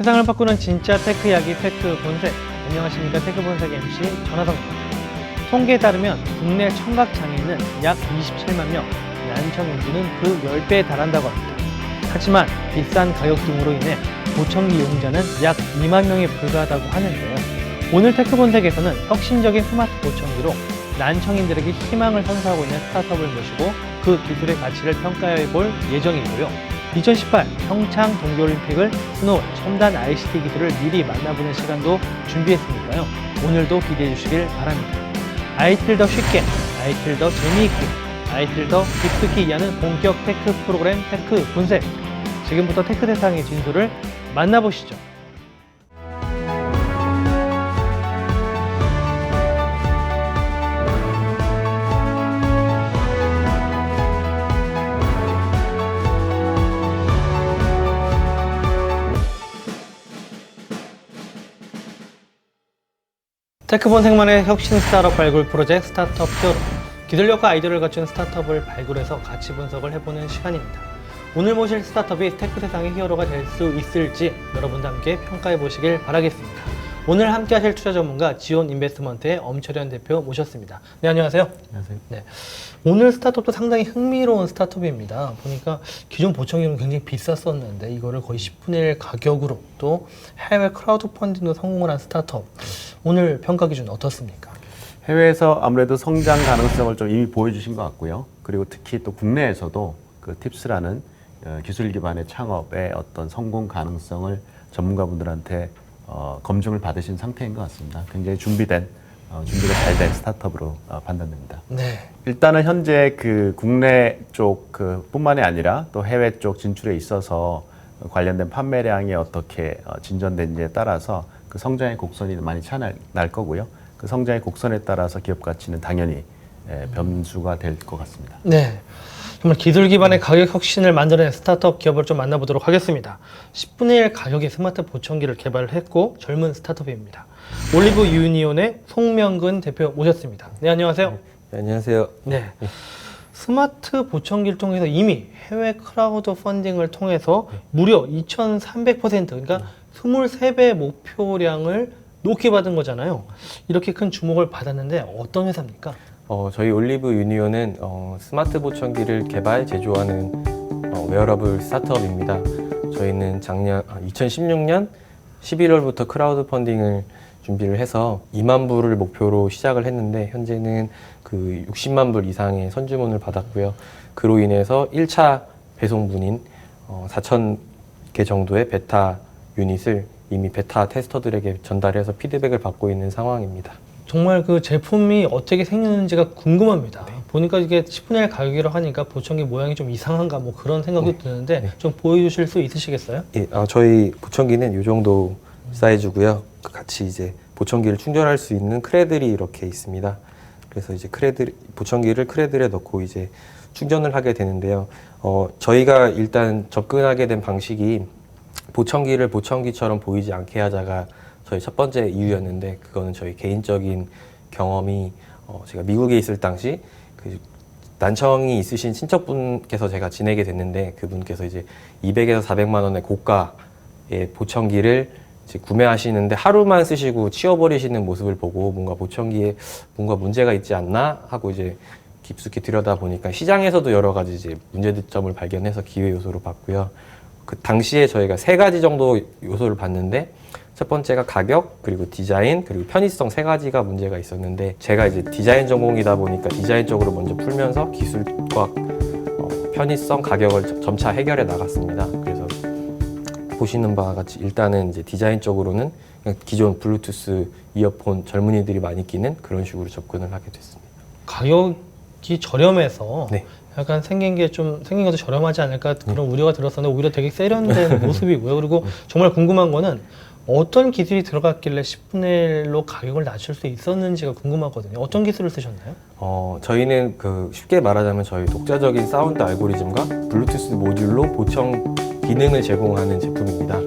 세상을 바꾸는 진짜 테크 이야기 테크 본색. 안녕하십니까 테크 본색 MC 전하성입니다. 통계에 따르면 국내 청각 장애인은 약 27만 명, 난청 인구는 그 10배에 달한다고 합니다. 하지만 비싼 가격 등으로 인해 보청기 이용자는 약 2만 명에 불과하다고 하는데요. 오늘 테크 본색에서는 혁신적인 스마트 보청기로 난청인들에게 희망을 선사하고 있는 스타트업을 모시고 그 기술의 가치를 평가해 볼 예정이고요. 2018 평창 동계올림픽을 스노우 첨단 ICT 기술을 미리 만나보는 시간도 준비했으니까요. 오늘도 기대해 주시길 바랍니다. IT를 더 쉽게, IT를 더 재미있게, IT를 더 깊숙이 이해하는 본격 테크 프로그램 테크 본색. 지금부터 테크 세상의 진수를 만나보시죠. 테크본색만의 혁신 스타트업 발굴 프로젝트 스타트업 히어로 기술력과 아이디어를 갖춘 스타트업을 발굴해서 가치 분석을 해보는 시간입니다. 오늘 모실 스타트업이 테크 세상의 히어로가 될 수 있을지 여러분도 함께 평가해 보시길 바라겠습니다. 오늘 함께 하실 투자 전문가 지온 인베스트먼트의 엄철현 대표 모셨습니다. 네, 안녕하세요. 안녕하세요. 네. 오늘 스타트업도 상당히 흥미로운 스타트업입니다. 보니까 기존 보청기는 굉장히 비쌌었는데 이거를 거의 10분의 1 가격으로 또 해외 크라우드 펀딩도 성공을 한 스타트업. 오늘 평가 기준 어떻습니까? 해외에서 아무래도 성장 가능성을 좀 이미 보여주신 것 같고요. 그리고 특히 또 국내에서도 그 팁스라는 어, 기술 기반의 창업의 어떤 성공 가능성을 전문가분들한테 어, 검증을 받으신 상태인 것 같습니다. 굉장히 준비된 어, 준비가 잘 된 스타트업으로 어, 판단됩니다. 네. 일단은 현재 그 국내 쪽 그 뿐만이 아니라 또 해외 쪽 진출에 있어서 관련된 판매량이 어떻게 어, 진전된지에 따라서 그 성장의 곡선이 많이 차날 날 거고요. 그 성장의 곡선에 따라서 기업 가치는 당연히 예, 변수가 될 것 같습니다. 네. 정말 기술 기반의 가격 혁신을 만들어낸 스타트업 기업을 좀 만나보도록 하겠습니다. 10분의 1 가격의 스마트 보청기를 개발을 했고 젊은 스타트업입니다. 올리브 유니온의 송명근 대표 모셨습니다. 네, 안녕하세요. 네, 안녕하세요. 네. 스마트 보청기를 통해서 이미 해외 크라우드 펀딩을 통해서 무려 2,300% 그러니까 23배 목표량을 높게 받은 거잖아요. 이렇게 큰 주목을 받았는데 어떤 회사입니까? 어, 저희 올리브 유니온은 어, 스마트 보청기를 개발, 제조하는 어, 웨어러블 스타트업입니다. 저희는 작년 아, 2016년 11월부터 크라우드 펀딩을 준비를 해서 2만 불을 목표로 시작을 했는데 현재는 그 60만 불 이상의 선주문을 받았고요. 그로 인해서 1차 배송분인 어, 4천 개 정도의 베타 유닛을 이미 베타 테스터들에게 전달해서 피드백을 받고 있는 상황입니다. 정말 그 제품이 어떻게 생겼는지가 궁금합니다. 보니까 이게 10분의 1 가격이라고 하니까 보청기 모양이 좀 이상한가 뭐 그런 생각도 드는데 좀 보여주실 수 있으시겠어요? 예, 아, 저희 보청기는 이 정도 사이즈고요. 그 같이 이제 보청기를 충전할 수 있는 크레들이 이렇게 있습니다. 그래서 이제 크레들 보청기를 크레들에 넣고 이제 충전을 하게 되는데요. 어, 저희가 일단 접근하게 된 방식이 보청기를 보청기처럼 보이지 않게 하자가 저희 첫 번째 이유였는데 그거는 저희 개인적인 경험이 어, 제가 미국에 있을 당시 그 난청이 있으신 친척분께서 제가 지내게 됐는데 그분께서 이제 200에서 400만 원의 고가의 보청기를 구매하시는데 하루만 쓰시고 치워버리시는 모습을 보고 뭔가 보청기에 뭔가 문제가 있지 않나 하고 이제 깊숙이 들여다 보니까 시장에서도 여러 가지 이제 문제점을 발견해서 기회 요소로 봤고요. 그 당시에 저희가 세 가지 정도 요소를 봤는데 첫 번째가 가격 그리고 디자인 그리고 편의성 세 가지가 문제가 있었는데 제가 이제 디자인 전공이다 보니까 디자인 쪽으로 먼저 풀면서 기술과 어, 편의성 가격을 점- 점차 해결해 나갔습니다. 그래서 보시는 바와 같이 일단은 이제 디자인 쪽으로는 기존 블루투스 이어폰 젊은이들이 많이 끼는 그런 식으로 접근을 하게 됐습니다. 가격이 저렴해서 네. 약간 생긴 게 좀 생긴 것도 저렴하지 않을까 그런 우려가 들었었는데 오히려 되게 세련된 모습이고요. 그리고 정말 궁금한 거는 어떤 기술이 들어갔길래 10분의 1로 가격을 낮출 수 있었는지가 궁금하거든요. 어떤 기술을 쓰셨나요? 어, 저희는 그 쉽게 말하자면 저희 독자적인 사운드 알고리즘과 블루투스 모듈로 보청 기능을 제공하는 제품입니다.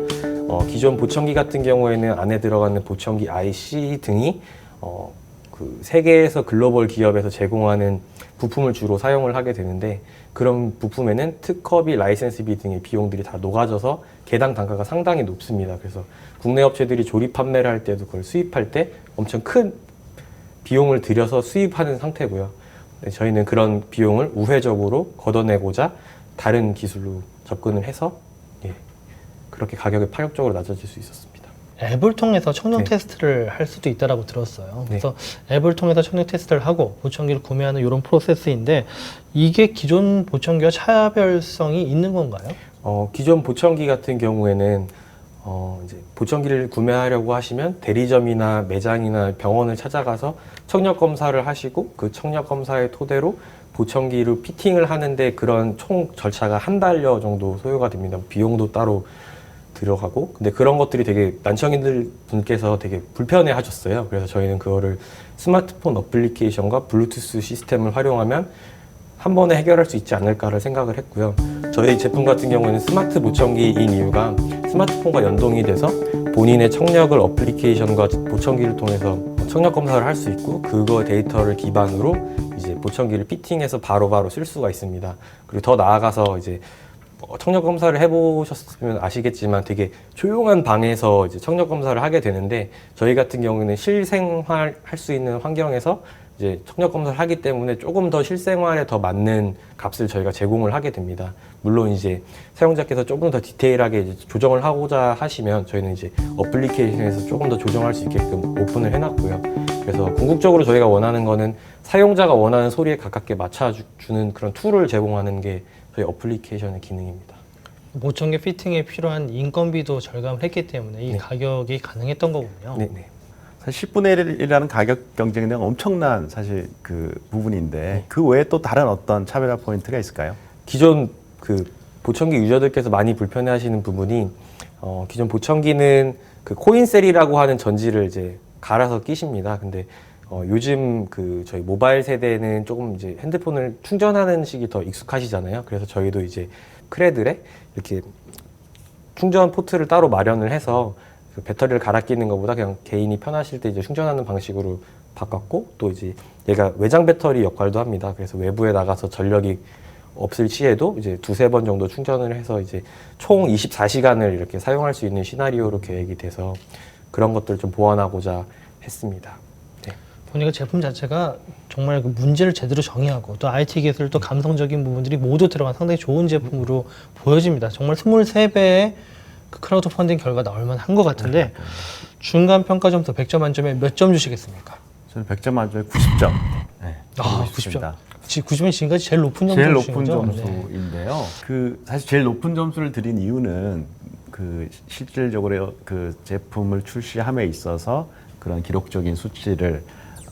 어, 기존 보청기 같은 경우에는 안에 들어가는 보청기 IC 등이 어, 그 세계에서 글로벌 기업에서 제공하는 부품을 주로 사용을 하게 되는데 그런 부품에는 특허비, 라이센스비 등의 비용들이 다 녹아져서 개당 단가가 상당히 높습니다. 그래서 국내 업체들이 조립 판매를 할 때도 그걸 수입할 때 엄청 큰 비용을 들여서 수입하는 상태고요. 네, 저희는 그런 비용을 우회적으로 걷어내고자 다른 기술로 접근을 해서 예, 그렇게 가격이 파격적으로 낮아질 수 있었습니다. 앱을 통해서 청력 네. 테스트를 할 수도 있다라고 들었어요. 네. 그래서 앱을 통해서 청력 테스트를 하고 보청기를 구매하는 이런 프로세스인데 이게 기존 보청기와 차별성이 있는 건가요? 어, 기존 보청기 같은 경우에는 어, 이제 보청기를 구매하려고 하시면 대리점이나 매장이나 병원을 찾아가서 청력 검사를 하시고 그 청력 검사의 토대로 보청기를 피팅을 하는데 그런 총 절차가 한 달여 정도 소요가 됩니다. 비용도 따로 들어가고 근데 그런 것들이 되게 난청인들 분께서 되게 불편해 하셨어요. 그래서 저희는 그거를 스마트폰 어플리케이션과 블루투스 시스템을 활용하면 한 번에 해결할 수 있지 않을까를 생각을 했고요. 저희 제품 같은 경우에는 스마트 보청기인 이유가 스마트폰과 연동이 돼서 본인의 청력을 어플리케이션과 보청기를 통해서 청력 검사를 할 수 있고 그거 데이터를 기반으로 이제 보청기를 피팅해서 바로바로 쓸 수가 있습니다. 그리고 더 나아가서 이제 어, 청력 검사를 해보셨으면 아시겠지만 되게 조용한 방에서 이제 청력 검사를 하게 되는데 저희 같은 경우는 실생활 할 수 있는 환경에서 이제 청력 검사를 하기 때문에 조금 더 실생활에 더 맞는 값을 저희가 제공을 하게 됩니다. 물론 이제 사용자께서 조금 더 디테일하게 조정을 하고자 하시면 저희는 이제 어플리케이션에서 조금 더 조정할 수 있게끔 오픈을 해놨고요. 그래서 궁극적으로 저희가 원하는 거는 사용자가 원하는 소리에 가깝게 맞춰주는 그런 툴을 제공하는 게 저희 어플리케이션의 기능입니다. 보청기 피팅에 필요한 인건비도 절감을 했기 때문에 이 네. 가격이 가능했던 거군요. 네, 네. 사실 10분의 1이라는 가격 경쟁력 엄청난 사실 그 부분인데 네. 그 외에 또 다른 어떤 차별화 포인트가 있을까요? 기존 그 보청기 유저들께서 많이 불편해하시는 부분이 어, 기존 보청기는 그 코인셀이라고 하는 전지를 이제 갈아서 끼십니다. 근데 어, 요즘 그 저희 모바일 세대는 조금 이제 핸드폰을 충전하는 식이 더 익숙하시잖아요. 그래서 저희도 이제 크레들에 이렇게 충전 포트를 따로 마련을 해서 그 배터리를 갈아 끼는 것보다 그냥 개인이 편하실 때 이제 충전하는 방식으로 바꿨고 또 이제 얘가 외장 배터리 역할도 합니다. 그래서 외부에 나가서 전력이 없을 시에도 이제 두세 번 정도 충전을 해서 이제 총 24시간을 이렇게 사용할 수 있는 시나리오로 계획이 돼서 그런 것들 좀 보완하고자 했습니다. 네. 보니까 제품 자체가 정말 그 문제를 제대로 정의하고 또 IT 기술 또 감성적인 부분들이 모두 들어간 상당히 좋은 제품으로 보여집니다. 정말 23배의 그 크라우드 펀딩 결과 나올 만한 것 같은데 중간 평가 점수 100점 만점에 몇 점 주시겠습니까? 저는 100점 만점에 90점. 네, 아, 드리고 싶습니다. 90점 지금까지 제일 높은 점수 제일 높은? 네. 점수인데요. 그 사실 제일 높은 점수를 드린 이유는 그 실질적으로 그 제품을 출시함에 있어서 그런 기록적인 수치를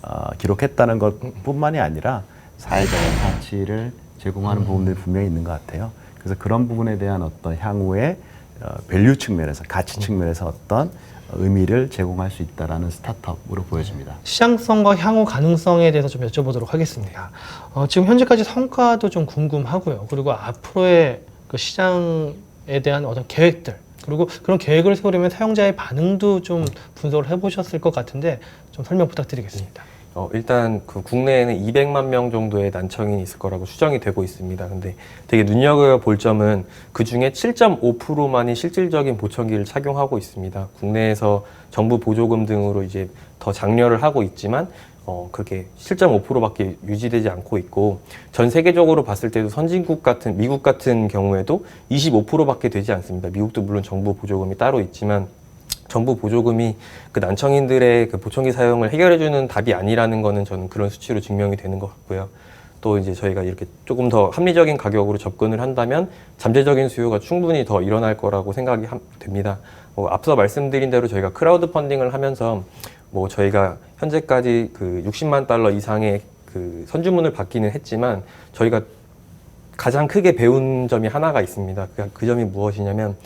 어, 기록했다는 것뿐만이 아니라 사회적인 가치를 제공하는 부분들이 분명히 있는 것 같아요. 그래서 그런 부분에 대한 어떤 향후의 어, 밸류 측면에서 가치 측면에서 어떤 의미를 제공할 수 있다라는 스타트업으로 보여집니다. 시장성과 향후 가능성에 대해서 좀 여쭤보도록 하겠습니다. 어, 지금 현재까지 성과도 좀 궁금하고요. 그리고 앞으로의 그 시장에 대한 어떤 계획들 그리고 그런 계획을 세우려면 사용자의 반응도 좀 분석을 해보셨을 것 같은데 좀 설명 부탁드리겠습니다. 어, 일단 그 국내에는 200만 명 정도의 난청인이 있을 거라고 추정이 되고 있습니다. 근데 되게 눈여겨볼 점은 그 중에 7.5%만이 실질적인 보청기를 착용하고 있습니다. 국내에서 정부 보조금 등으로 이제 더 장려를 하고 있지만 어, 그렇게 7.5%밖에 유지되지 않고 있고 전 세계적으로 봤을 때도 선진국 같은 미국 같은 경우에도 25%밖에 되지 않습니다. 미국도 물론 정부 보조금이 따로 있지만 정부 보조금이 그 난청인들의 그 보청기 사용을 해결해주는 답이 아니라는 거는 저는 그런 수치로 증명이 되는 것 같고요. 또 이제 저희가 이렇게 조금 더 합리적인 가격으로 접근을 한다면 잠재적인 수요가 충분히 더 일어날 거라고 생각이 함- 됩니다. 뭐 앞서 말씀드린 대로 저희가 크라우드 펀딩을 하면서 뭐 저희가 현재까지 그 60만 달러 이상의 그 선주문을 받기는 했지만 저희가 가장 크게 배운 점이 하나가 있습니다. 그, 그 점이 무엇이냐면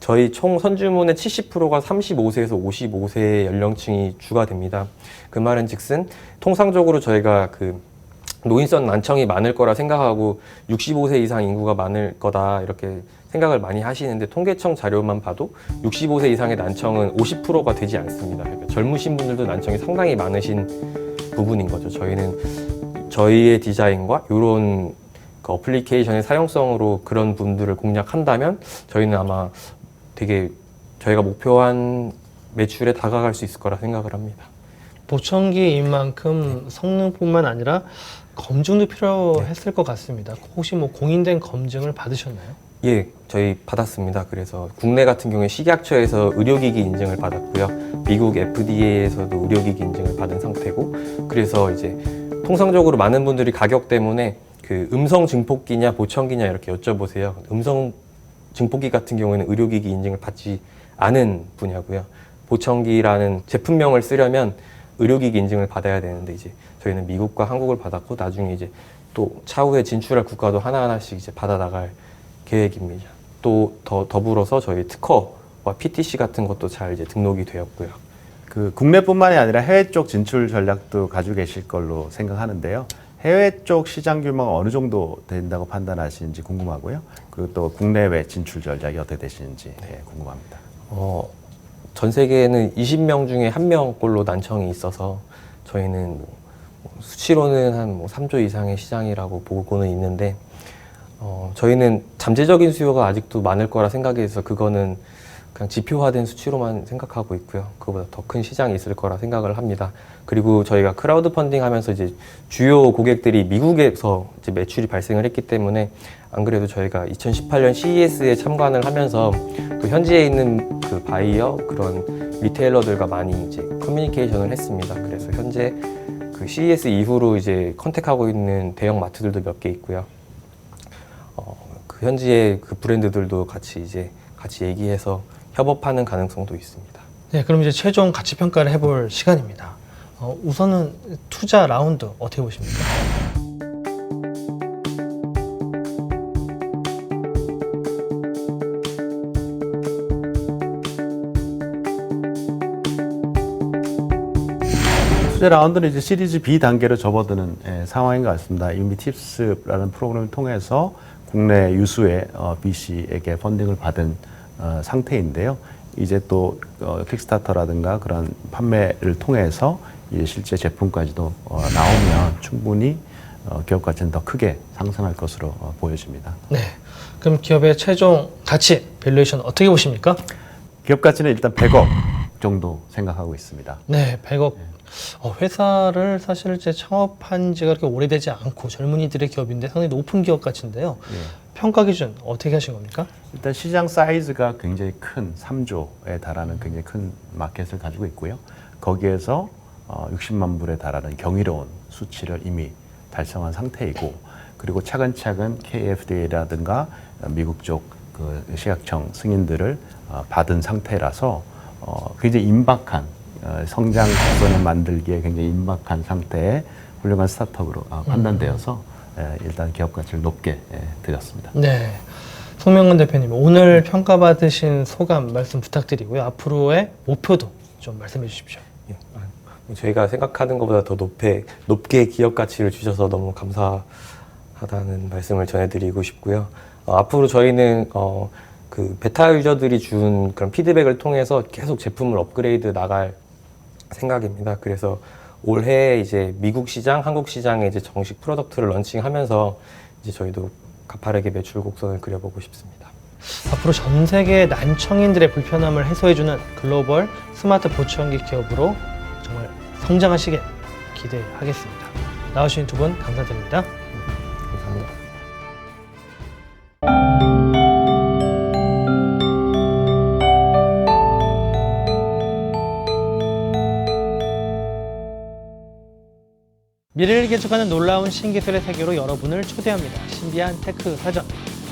저희 총 선주문의 70%가 35세에서 55세 연령층이 주가 됩니다. 그 말은 즉슨 통상적으로 저희가 그 노인성 난청이 많을 거라 생각하고 65세 이상 인구가 많을 거다 이렇게 생각을 많이 하시는데 통계청 자료만 봐도 65세 이상의 난청은 50%가 되지 않습니다. 그러니까 젊으신 분들도 난청이 상당히 많으신 부분인 거죠. 저희는 저희의 디자인과 이런 그 어플리케이션의 사용성으로 그런 분들을 공략한다면 저희는 아마 되게 저희가 목표한 매출에 다가갈 수 있을 거라 생각을 합니다. 보청기인 만큼 성능뿐만 아니라 검증도 필요했을 것 같습니다. 혹시 뭐 공인된 검증을 받으셨나요? 예, 저희 받았습니다. 그래서 국내 같은 경우에 식약처에서 의료기기 인증을 받았고요. 미국 FDA에서도 의료기기 인증을 받은 상태고, 그래서 이제 통상적으로 많은 분들이 가격 때문에 그 음성 증폭기냐 보청기냐 이렇게 여쭤보세요. 음성 증폭기 같은 경우에는 의료기기 인증을 받지 않은 분야고요. 보청기라는 제품명을 쓰려면 의료기기 인증을 받아야 되는데 이제 저희는 미국과 한국을 받았고 나중에 이제 또 차후에 진출할 국가도 하나하나씩 이제 받아 나갈 계획입니다. 또 더 더불어서 저희 특허와 PTC 같은 것도 잘 이제 등록이 되었고요. 그 국내뿐만이 아니라 해외 쪽 진출 전략도 가지고 계실 걸로 생각하는데요. 해외 쪽 시장 규모가 어느 정도 된다고 판단하시는지 궁금하고요. 그리고 또 국내외 진출 전략이 어떻게 되시는지 예, 궁금합니다. 어, 전 세계에는 20명 중에 한 명꼴로 난청이 있어서 저희는 뭐, 뭐 수치로는 한뭐 3조 이상의 시장이라고 보고는 있는데 어, 저희는 잠재적인 수요가 아직도 많을 거라 생각해서 그거는 그냥 지표화된 수치로만 생각하고 있고요. 그보다 더 큰 시장이 있을 거라 생각을 합니다. 그리고 저희가 크라우드 펀딩 하면서 이제 주요 고객들이 미국에서 이제 매출이 발생을 했기 때문에 안 그래도 저희가 2018년 CES에 참관을 하면서 또 현지에 있는 그 바이어 그런 리테일러들과 많이 이제 커뮤니케이션을 했습니다. 그래서 현재 그 CES 이후로 이제 컨택하고 있는 대형 마트들도 몇 개 있고요. 어, 그 현지의 그 브랜드들도 같이 이제 같이 얘기해서 협업하는 가능성도 있습니다. 네, 그럼 이제 최종 가치 평가를 해볼 시간입니다. 어, 우선은 투자 라운드 어떻게 보십니까? 투자 라운드는 이제 시리즈 B 단계로 접어드는 예, 상황인 것 같습니다. 이미 팁스라는 프로그램을 통해서 국내 유수의 어, VC에게 펀딩을 받은 어, 상태인데요. 이제 또 어, 킥스타터라든가 그런 판매를 통해서 이제 실제 제품까지도 어, 나오면 충분히 어, 기업 가치는 더 크게 상승할 것으로 어, 보여집니다. 네. 그럼 기업의 최종 가치, 밸류에이션 어떻게 보십니까? 기업 가치는 일단 100억 정도 생각하고 있습니다. 네, 100억. 어, 회사를 사실 이제 창업한 지가 그렇게 오래되지 않고 젊은이들의 기업인데 상당히 높은 기업 가치인데요. 예. 평가 기준 어떻게 하신 겁니까? 일단 시장 사이즈가 굉장히 큰 3조에 달하는 굉장히 큰 마켓을 가지고 있고요. 거기에서 어, 60만 불에 달하는 경이로운 수치를 이미 달성한 상태이고 그리고 차근차근 KFDA라든가 미국 쪽그 시각청 승인들을 어, 받은 상태라서 어, 굉장히 임박한 어, 성장 곡선을 만들기에 굉장히 임박한 상태의 훌륭한 스타트업으로 어, 판단되어서 예, 일단 기업 가치를 높게 예, 드렸습니다. 네. 송명근 대표님, 오늘 평가받으신 소감 말씀 부탁드리고요. 앞으로의 목표도 좀 말씀해 주십시오. 예. 아, 저희가 생각하는 것보다 더 높게, 높게 기업 가치를 주셔서 너무 감사하다는 말씀을 전해드리고 싶고요. 어, 앞으로 저희는 어, 그 베타 유저들이 준 그런 피드백을 통해서 계속 제품을 업그레이드 나갈 생각입니다. 그래서 올해 이제 미국 시장, 한국 시장에 이제 정식 프로덕트를 런칭하면서 이제 저희도 가파르게 매출 곡선을 그려보고 싶습니다. 앞으로 전 세계 난청인들의 불편함을 해소해주는 글로벌 스마트 보청기 기업으로 정말 성장하시길 기대하겠습니다. 나오신 두 분 감사드립니다. 미래를 개척하는 놀라운 신기술의 세계로 여러분을 초대합니다. 신비한 테크 사전.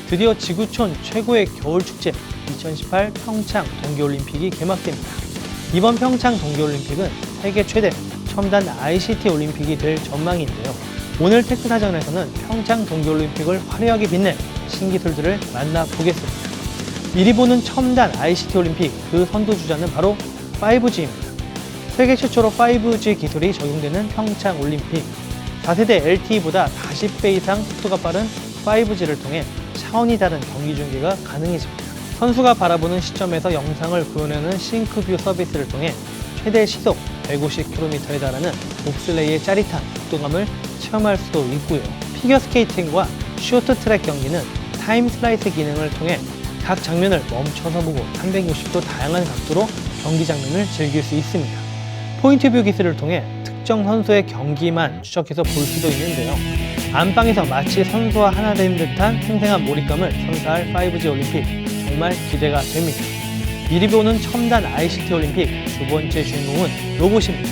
드디어 지구촌 최고의 겨울 축제 2018 평창 동계올림픽이 개막됩니다. 이번 평창 동계올림픽은 세계 최대 첨단 ICT 올림픽이 될 전망인데요. 오늘 테크 사전에서는 평창 동계올림픽을 화려하게 빛낼 신기술들을 만나보겠습니다. 미리 보는 첨단 ICT 올림픽 그 선두주자는 바로 5G입니다. 세계 최초로 5G 기술이 적용되는 평창 올림픽. 4세대 LTE보다 40배 이상 속도가 빠른 5G를 통해 차원이 다른 경기 중계가 가능해집니다. 선수가 바라보는 시점에서 영상을 구현하는 싱크뷰 서비스를 통해 최대 시속 150km에 달하는 봅슬레이의 짜릿한 속도감을 체험할 수도 있고요. 피겨 스케이팅과 쇼트트랙 경기는 타임 슬라이스 기능을 통해 각 장면을 멈춰서 보고 360도 다양한 각도로 경기 장면을 즐길 수 있습니다. 포인트 뷰 기술을 통해 특정 선수의 경기만 추적해서 볼 수도 있는데요. 안방에서 마치 선수와 하나 된 듯한 생생한 몰입감을 선사할 5G 올림픽 정말 기대가 됩니다. 미리 보는 첨단 ICT 올림픽 두 번째 주인공은 로봇입니다.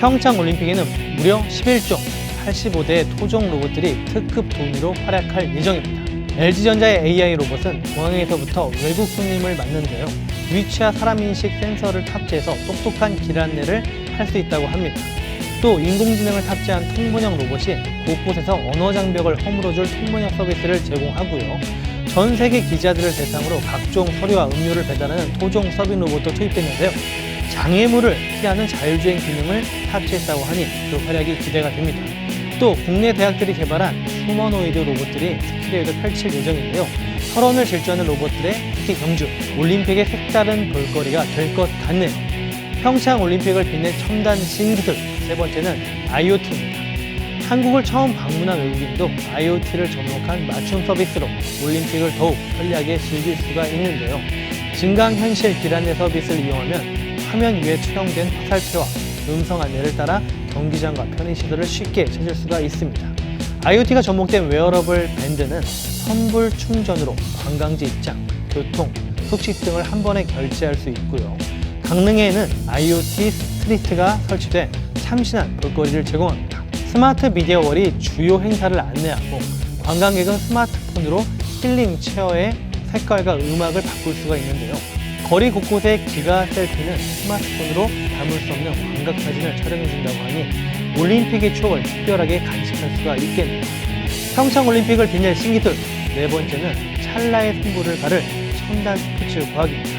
평창 올림픽에는 무려 11종 85대의 토종 로봇들이 특급 도우미로 활약할 예정입니다. LG전자의 AI 로봇은 공항에서부터 외국 손님을 맞는데요. 위치와 사람 인식 센서를 탑재해서 똑똑한 길 안내를 할 수 있다고 합니다. 또 인공지능을 탑재한 통번역 로봇이 곳곳에서 언어 장벽을 허물어줄 통번역 서비스를 제공하고요. 전 세계 기자들을 대상으로 각종 서류와 음료를 배달하는 토종 서빙 로봇도 투입됐는데요. 장애물을 피하는 자율주행 기능을 탑재했다고 하니 그 활약이 기대가 됩니다. 또 국내 대학들이 개발한 휴머노이드 로봇들이 스키대회도 펼칠 예정인데요. 설원을 질주하는 로봇들의 특히 경주, 올림픽의 색다른 볼거리가 될 것 같네요. 평창 올림픽을 빛낸 첨단 신기술, 세 번째는 IoT입니다. 한국을 처음 방문한 외국인도 IoT를 접목한 맞춤 서비스로 올림픽을 더욱 편리하게 즐길 수가 있는데요. 증강현실 길안내 서비스를 이용하면 화면 위에 촬영된 화살표와 음성 안내를 따라 경기장과 편의시설을 쉽게 찾을 수가 있습니다. IoT가 접목된 웨어러블 밴드는 선불 충전으로 관광지 입장, 교통, 숙식 등을 한 번에 결제할 수 있고요. 강릉에는 IoT 스트리트가 설치돼 참신한 볼거리를 제공합니다. 스마트 미디어 월이 주요 행사를 안내하고 관광객은 스마트폰으로 힐링 체어의 색깔과 음악을 바꿀 수가 있는데요. 거리 곳곳의 기가 셀피는 스마트폰으로 담을 수 없는 광각 사진을 촬영해 준다고 하니 올림픽의 추억을 특별하게 간직할 수가 있겠네요. 평창 올림픽을 빛낼 신기술 네 번째는 찰나의 승부를 가를 첨단 스포츠 과학입니다.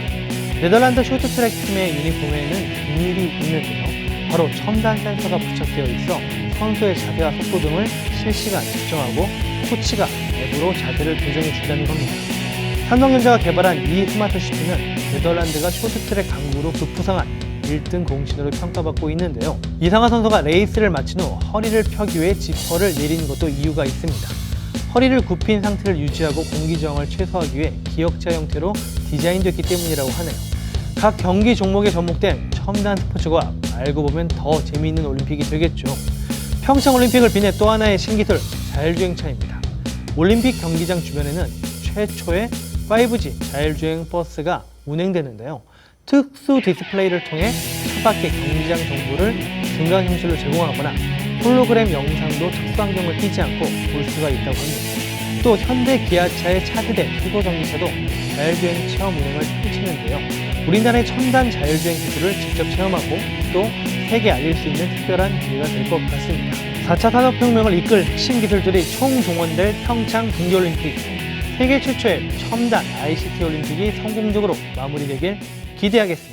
네덜란드 쇼트트랙 팀의 유니폼에는 비밀이 있는데요. 바로 첨단 센서가 부착되어 있어 선수의 자세와 속도 등을 실시간 측정하고 코치가 앱으로 자세를 교정해 준다는 겁니다. 삼성전자가 개발한 이 스마트 슈트는 네덜란드가 쇼트트랙 강국으로 급부상한 1등 공신으로 평가받고 있는데요. 이상하 선수가 레이스를 마친 후 허리를 펴기 위해 지퍼를 내린 것도 이유가 있습니다. 허리를 굽힌 상태를 유지하고 공기 저항을 최소화하기 위해 기역자 형태로 디자인됐기 때문이라고 하네요. 각 경기 종목에 접목된 첨단 스포츠가 알고 보면 더 재미있는 올림픽이 되겠죠. 평창 올림픽을 빛낸 또 하나의 신기술 자율주행차입니다. 올림픽 경기장 주변에는 최초의 5G 자율주행 버스가 운행되는데요. 특수 디스플레이를 통해 차밖의 경기장 정보를 증강현실로 제공하거나 홀로그램 영상도 특수환경을 끼지 않고 볼 수가 있다고 합니다. 또 현대 기아차의 차세대 수소 전기차도 자율주행 체험 운행을 펼치는데요. 우리나라의 첨단 자율주행 기술을 직접 체험하고 또 세계 알릴 수 있는 특별한 기회가 될 것 같습니다. 4차 산업혁명을 이끌 핵심 기술들이 총동원될 평창 동계올림픽 세계 최초의 첨단 ICT 올림픽이 성공적으로 마무리되길 기대하겠습니다.